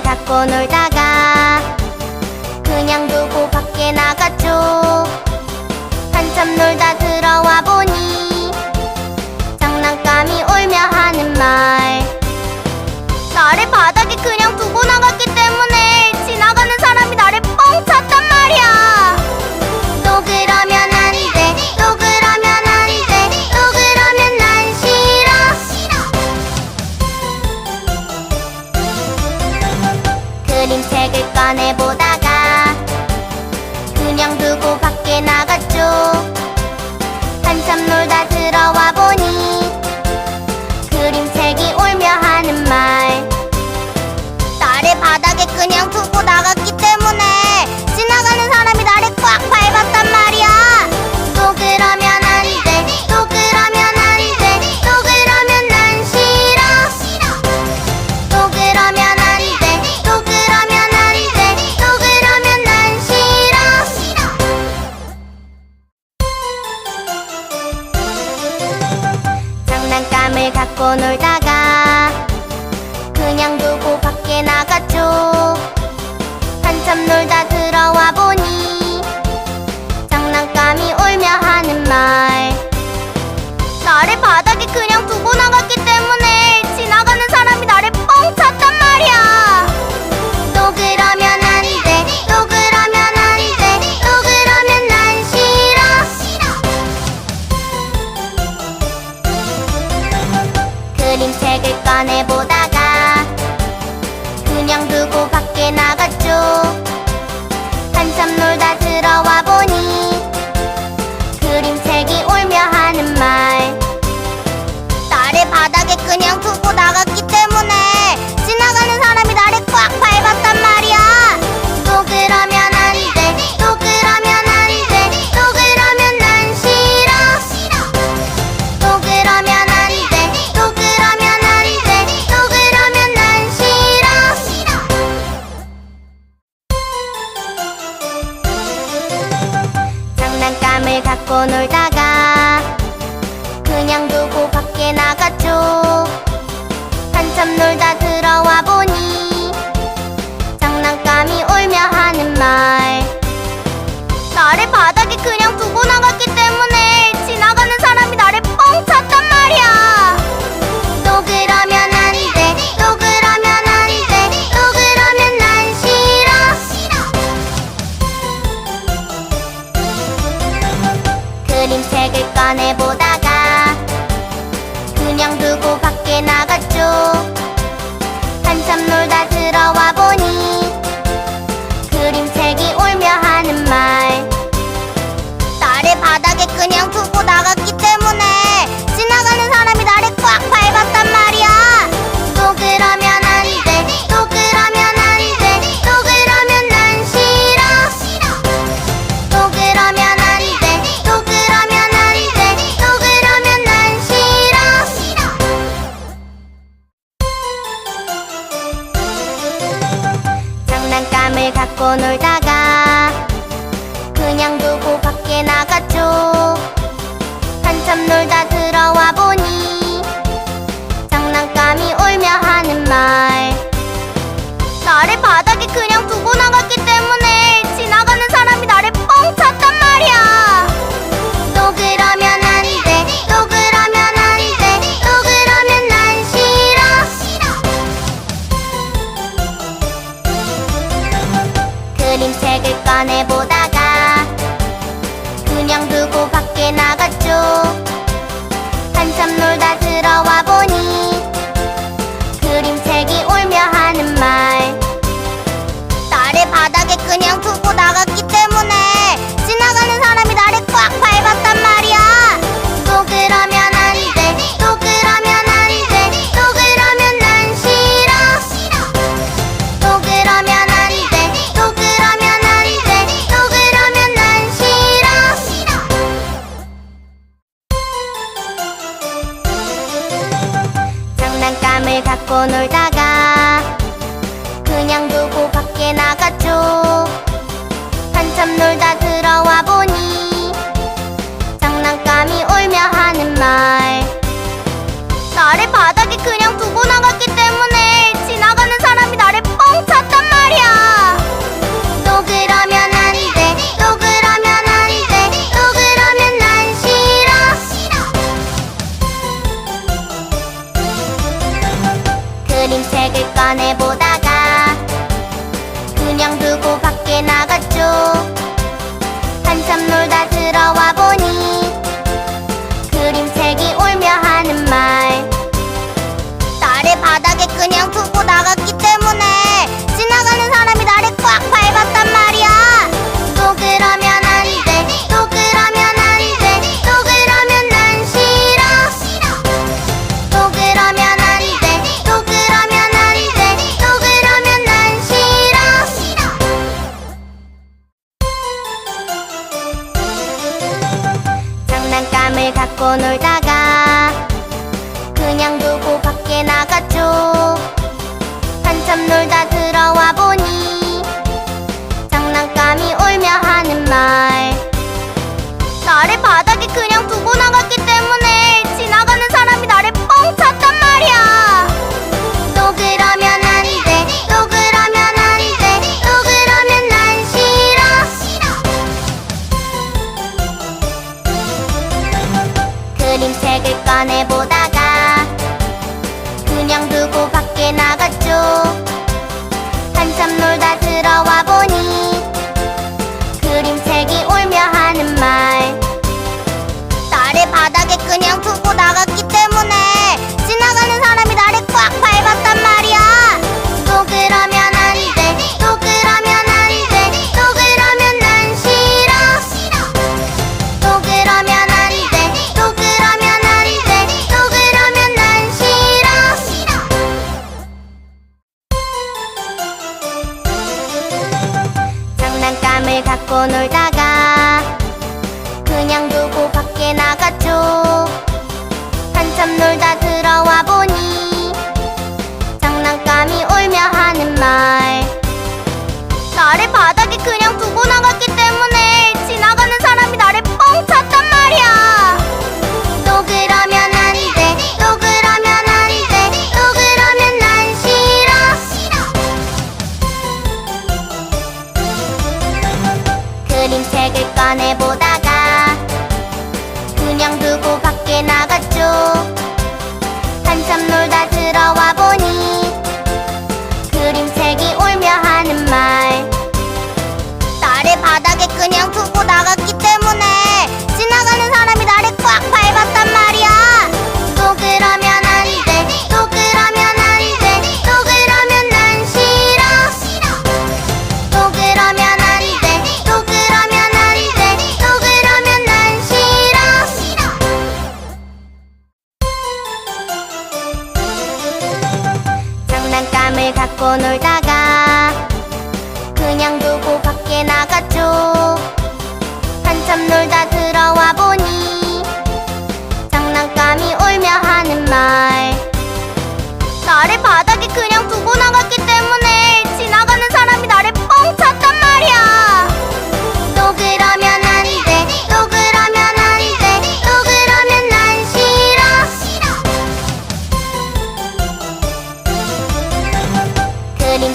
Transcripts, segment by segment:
갖고 놀다 색을 꺼내보다 crampo. 장난감을 갖고 놀다가 그냥 두고 책을 꺼내보다 아래 바닥에 그냥 두고 나갔기 때문에 장난감을 갖고 놀다가 그냥 두고 밖에 나갔죠. 한참 놀다 들어와 보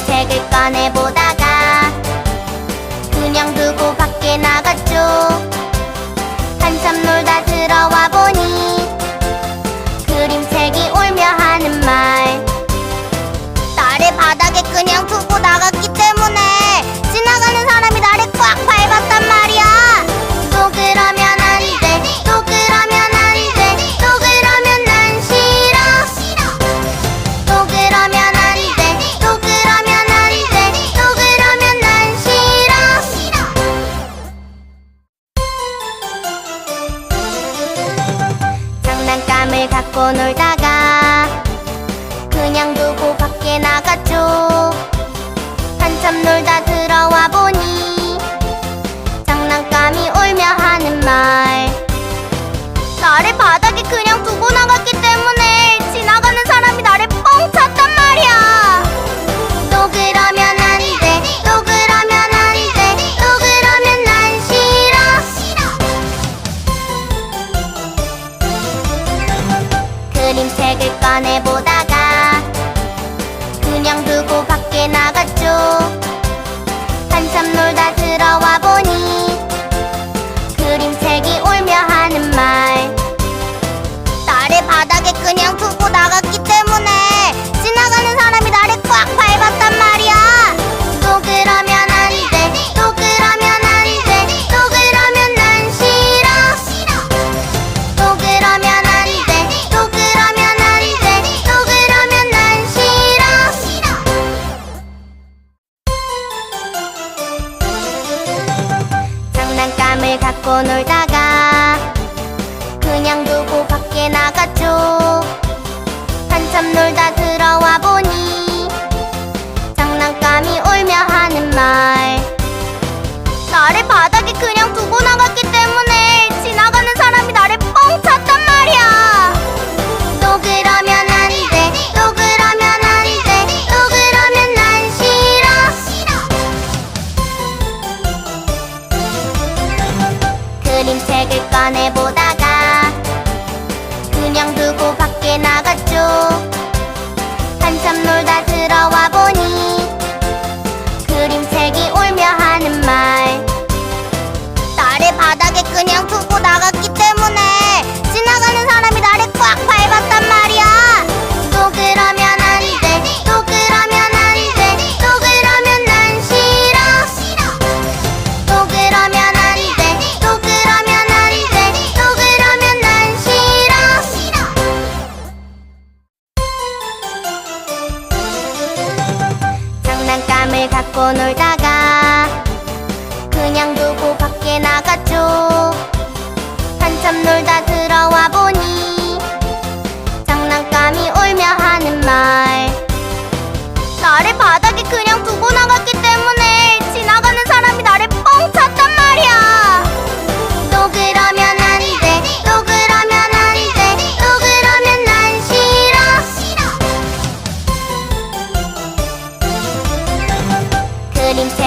책을 꺼내보다가 그냥 두고 밖에 나갔죠. 한참 놀다 들어와 보 아래 바닥에 그냥 두고 나가기 바람을 갖고 놀다가 그냥 두고 밖에 나갔죠. 한참 놀다 들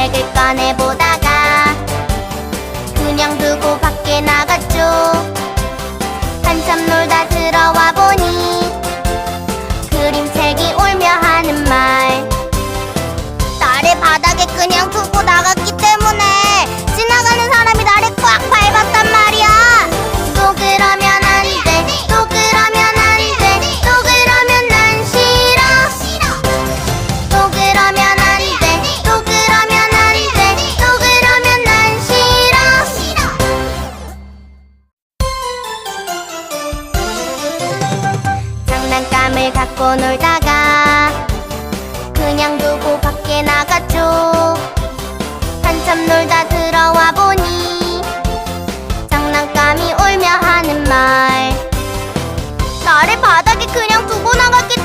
책을 꺼내보다 아래 바닥에 그냥 두고 나갔기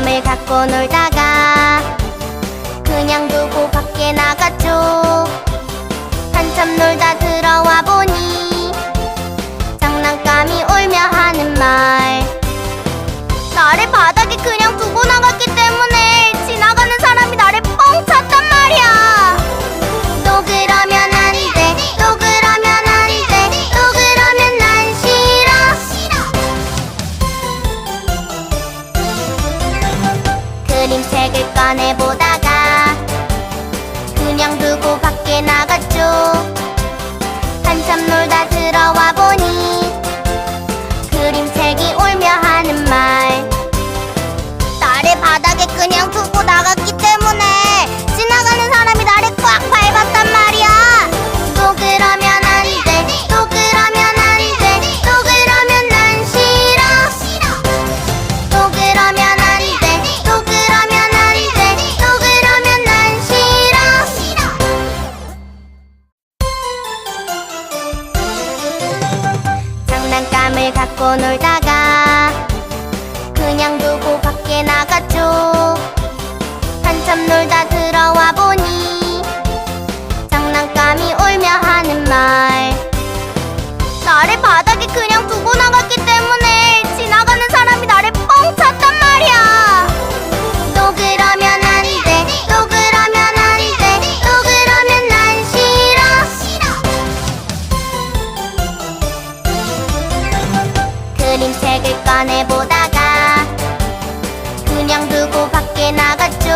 바람을 갖고 놀다가 그냥 두고 밖에 나갔죠. 한참 놀다 들어와 보 책을 꺼내보다가 그냥 두고 밖에 나갔죠.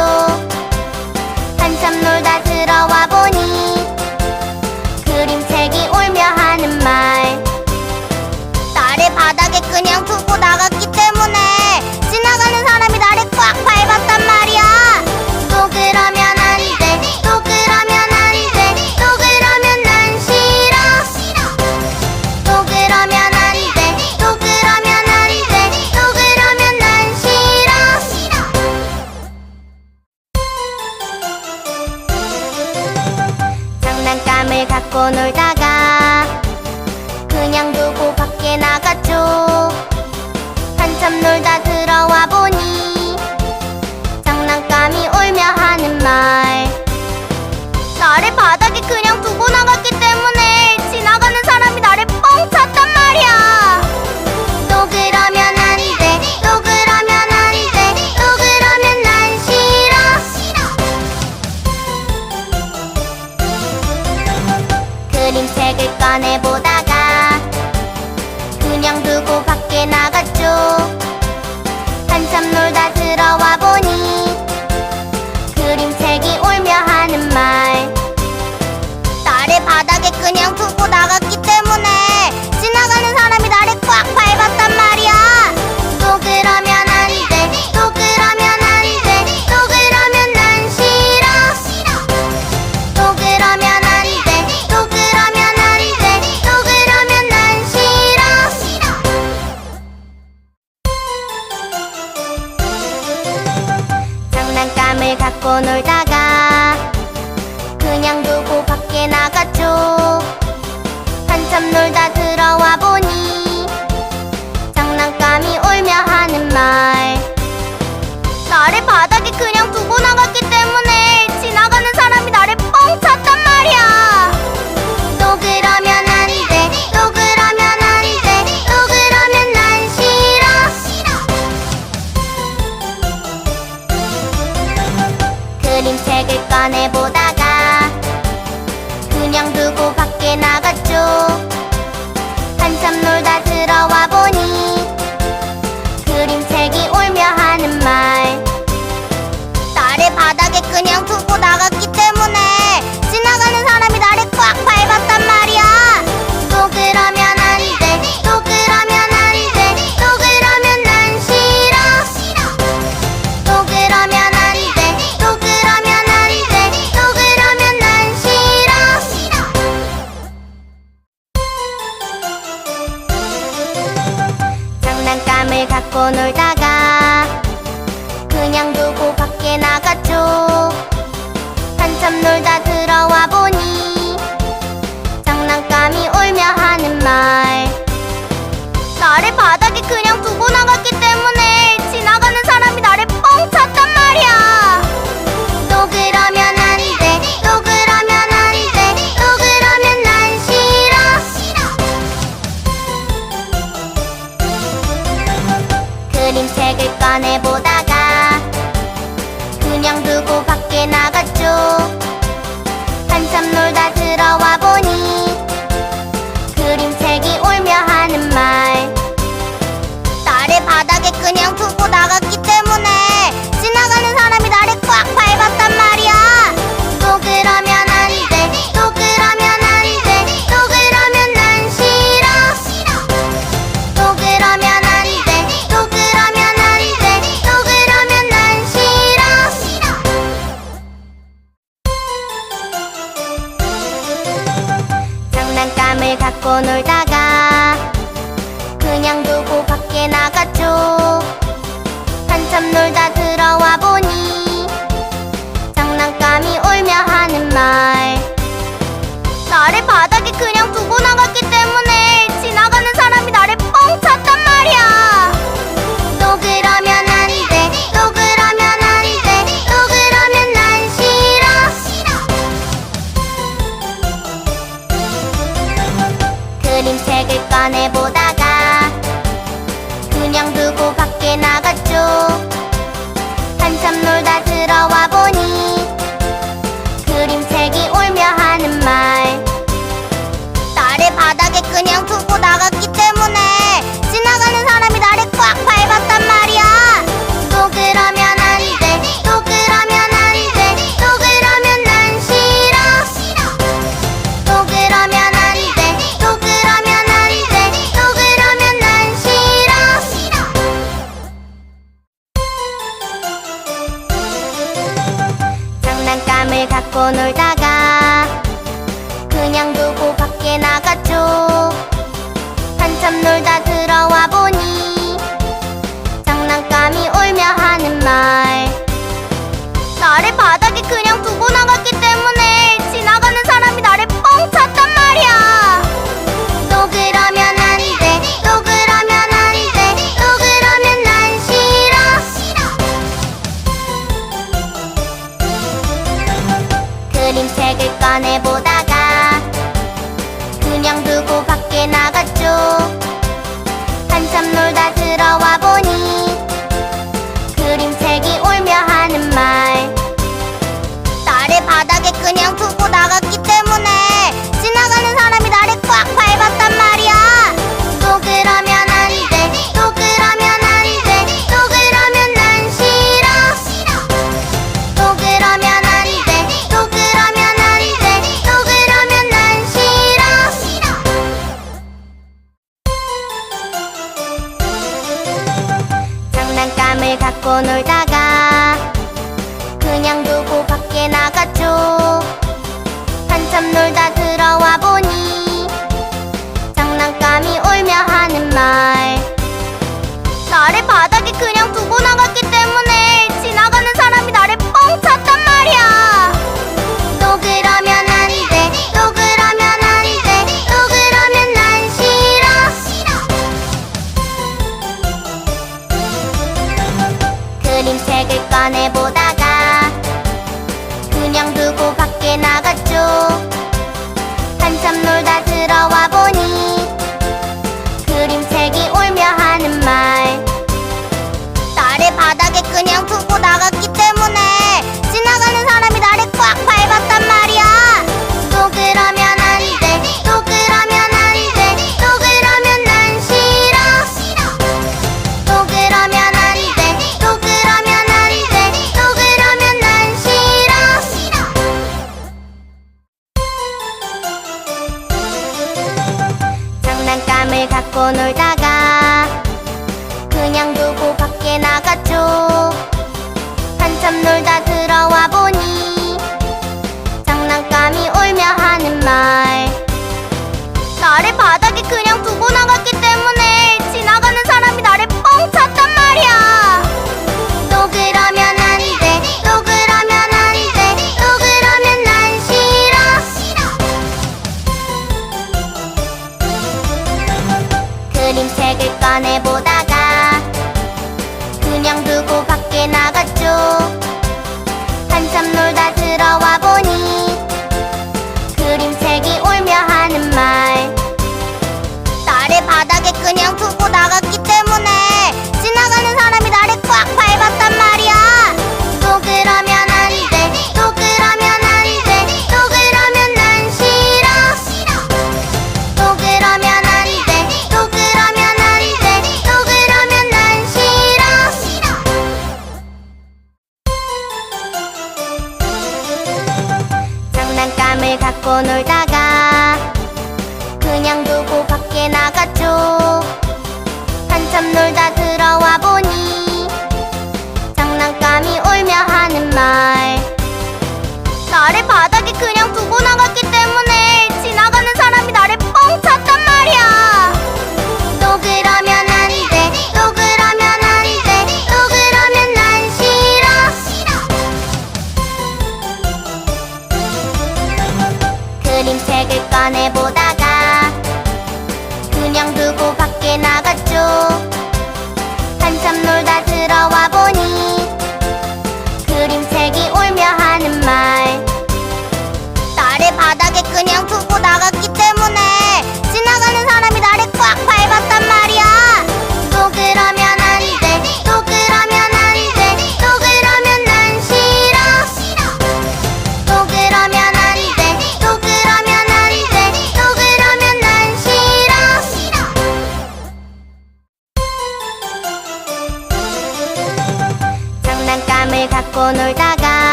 한참 놀다 들어와 보니 아래 바닥에 그냥 두고 나 바람을 갖고 놀다가 그냥 두고 밖에 나갔죠. 한참 놀다 들어와 보니 늘 꺼내보다 바닥에 그냥 두고 나가기 갖고 놀다가 잠깐 해보다가 그냥 두고 밖에 나갔죠. 한참 놀다 바닥에 그냥 두고 나갔기 갖고 놀다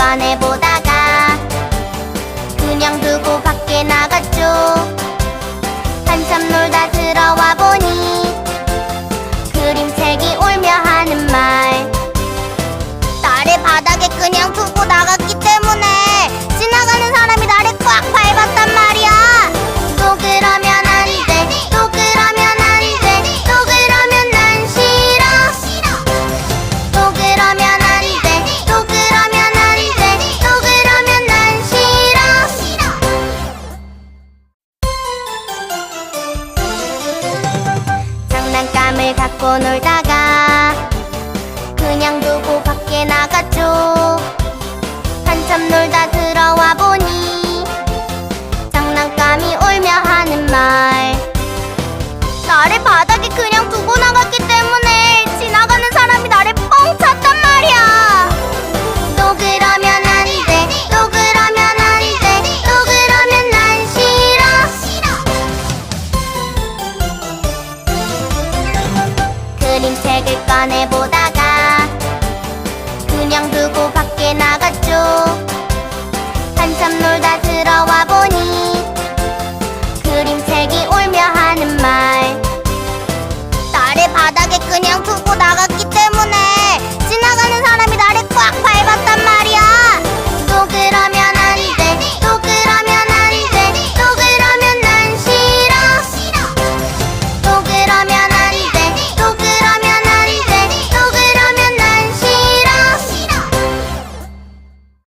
꺼내보다가 그냥 두고 밖에 나가 그냥 두고 나가